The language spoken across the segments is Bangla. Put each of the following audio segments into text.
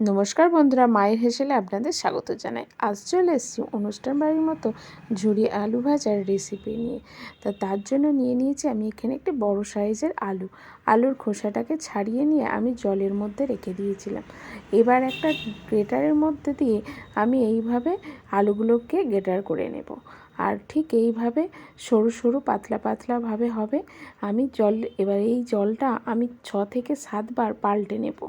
নমস্কার বন্ধুরা, মায়ের হেসেলে আপনাদের স্বাগত জানাই। আজ চলে এসেছি অনুষ্ঠান বাড়ির মতো ঝুড়ি আলু ভাজার রেসিপি নিয়ে। তা তার জন্য নিয়ে নিয়েছি আমি এখানে একটি বড় সাইজের আলু। আলুর খোসাটাকে ছাড়িয়ে নিয়ে আমি জলের মধ্যে রেখে দিয়েছিলাম। এবার একটা গ্রেটারের মধ্যে দিয়ে আমি এইভাবে আলুগুলোকে গ্রেটার করে নেব। আর ঠিক এইভাবে সরু সরু পাতলা পাতলাভাবে হবে। আমি জল, এবার এই জলটা আমি ছ থেকে সাতবার পাল্টে নেব।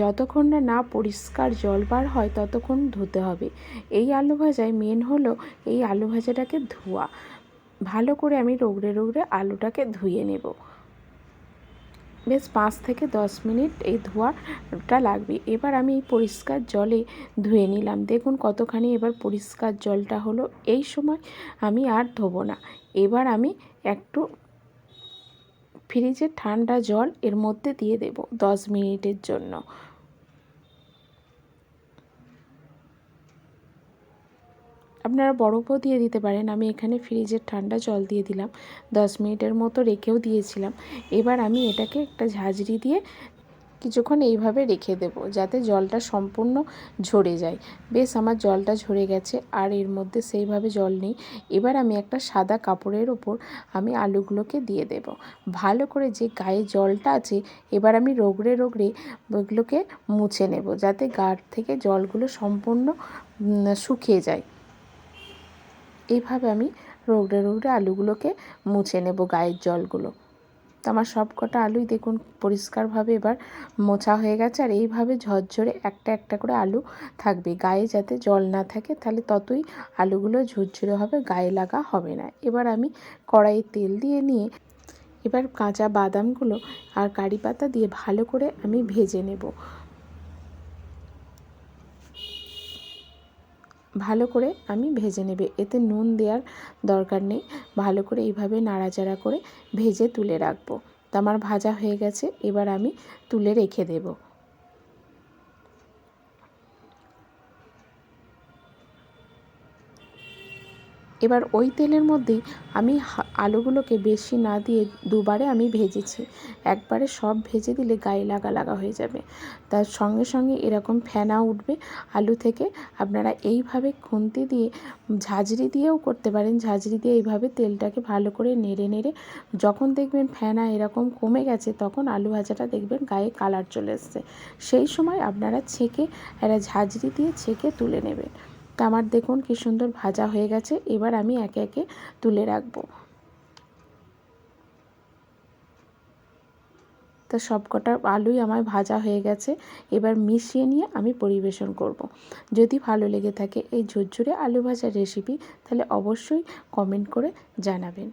যতক্ষণ না না পরিষ্কার জল বার হয় ততক্ষণ ধুতে হবে। এই আলু ভাজায় মেন হলো এই আলু ভাজাটাকে ধোয়া। ভালো করে আমি রোগড়ে রোগড়ে আলুটাকে ধুয়ে নেব। বেশ পাঁচ থেকে দশ মিনিট এই ধোয়াটা লাগবে। এবার আমি এই পরিষ্কার জলে ধুয়ে নিলাম। দেখুন কতখানি এবার পরিষ্কার জলটা হলো। এই সময় আমি আর ধোবো না। এবার আমি একটু ফ্রিজের ঠান্ডা জল এর মধ্যে দিয়ে দেব দশ মিনিটের জন্য। আপনারা বরফও দিয়ে দিতে পারেন। আমি এখানে ফ্রিজের ঠান্ডা জল দিয়ে দিলাম। দশ মিনিটের মতো রেখেও দিয়েছিলাম। এবার আমি এটাকে একটা ঝাঁঝরি দিয়ে কিছুক্ষণ এইভাবে রেখে দেব যাতে জলটা সম্পূর্ণ ঝরে যায়। বেশ, আমার জলটা ঝরে গেছে আর এর মধ্যে সেইভাবে জল নেই। এবার আমি একটা সাদা কাপড়ের ওপর আমি আলুগুলোকে দিয়ে দেব। ভালো করে যে গায়ে জলটা আছে, এবার আমি রোগড়ে রোগড়ে ওইগুলোকে মুছে নেব যাতে গার থেকে জলগুলো সম্পূর্ণ শুকিয়ে যায়। এইভাবে আমি রোগড়ে রোগড়ে আলুগুলোকে মুছে নেব গায়ের জলগুলো। তো আমার সব কটা আলুই দেখুন পরিষ্কারভাবে এবার মোছা হয়ে গেছে, আর এইভাবে ঝরঝরে একটা একটা করে আলু থাকবে। গায়ে যাতে জল না থাকে, তাহলে ততই আলুগুলো ঝুরঝুরে হবে, গায়ে লাগা হবে না। এবার আমি কড়াইয়ে তেল দিয়ে নিয়ে এবার কাঁচা বাদামগুলো আর কারি পাতা দিয়ে ভালো করে আমি ভেজে নেব। ভালো করে আমি ভেজে নেবে। এতে নুন দেওয়ার দরকার নেই। ভালো করে এইভাবে নাড়াচাড়া করে ভেজে তুলে রাখব। তো আমার ভাজা হয়ে গেছে। এবার আমি তুলে রেখে দেবো। এবার ওই তেলের মধ্যেই আমি আলুগুলোকে বেশি না দিয়ে দুবারে আমি ভেজেছি। একবারে সব ভেজে দিলে গায়ে লাগা লাগা হয়ে যাবে। তার সঙ্গে সঙ্গে এরকম ফেনা উঠবে আলু থেকে। আপনারা এইভাবে খুন্তি দিয়ে, ঝাঁঝরি দিয়েও করতে পারেন। ঝাঁঝরি দিয়ে এইভাবে তেলটাকে ভালো করে নেড়ে নেড়ে যখন দেখবেন ফেনা এরকম কমে গেছে, তখন আলু ভাজাটা দেখবেন গায়ে কালার চলে এসছে। সেই সময় আপনারা ছেঁকে একটা ঝাঁঝরি দিয়ে ছেঁকে তুলে নেবেন। তা আমার দেখুন কি সুন্দর ভাজা হয়ে গেছে। এবার আমি একে একে তুলে রাখব। তো সব কটা আলুই আমার ভাজা হয়ে গেছে। এবার মিশিয়ে নিয়ে আমি পরিবেশন করব। যদি ভালো লেগে থাকে এই ঝুরঝুরে আলু ভাজার রেসিপি তাহলে অবশ্যই কমেন্ট করে জানাবেন।